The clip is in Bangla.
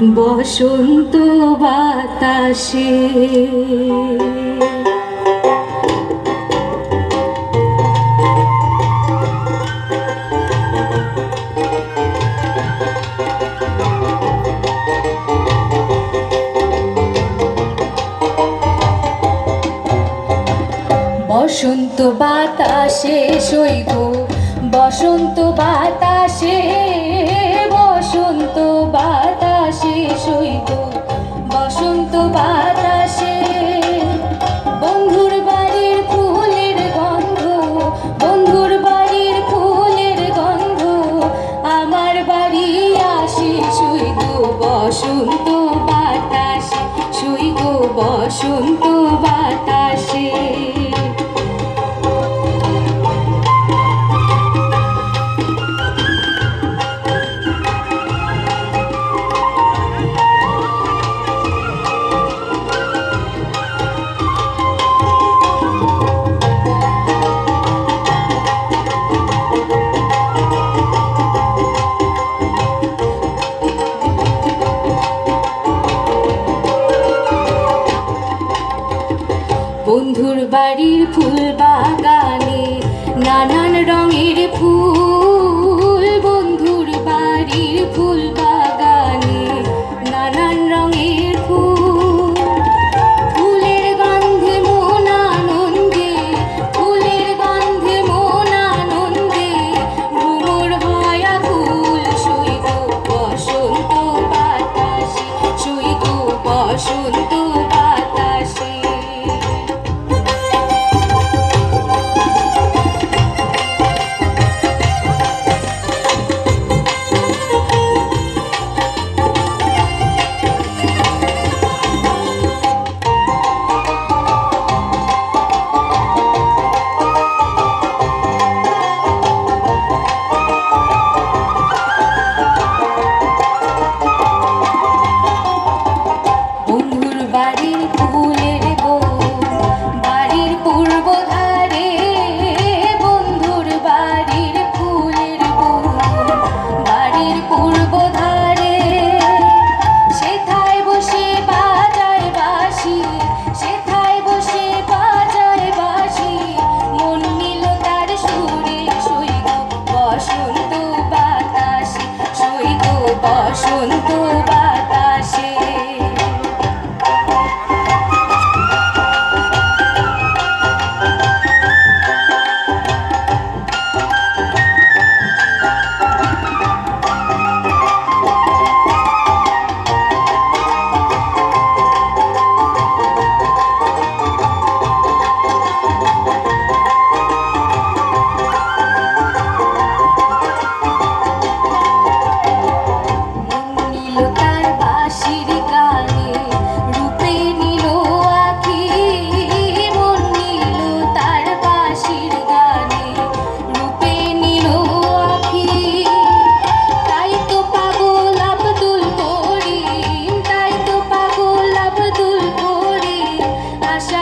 বসন্ত বাতাসে। বসন্ত বাতাসে সৈগ বসন্ত বাতাসে বসন্ত বাতাসে গো বসন্ত বাতাসে। বন্ধুর বাড়ির ফুল বাগানে নানান রঙের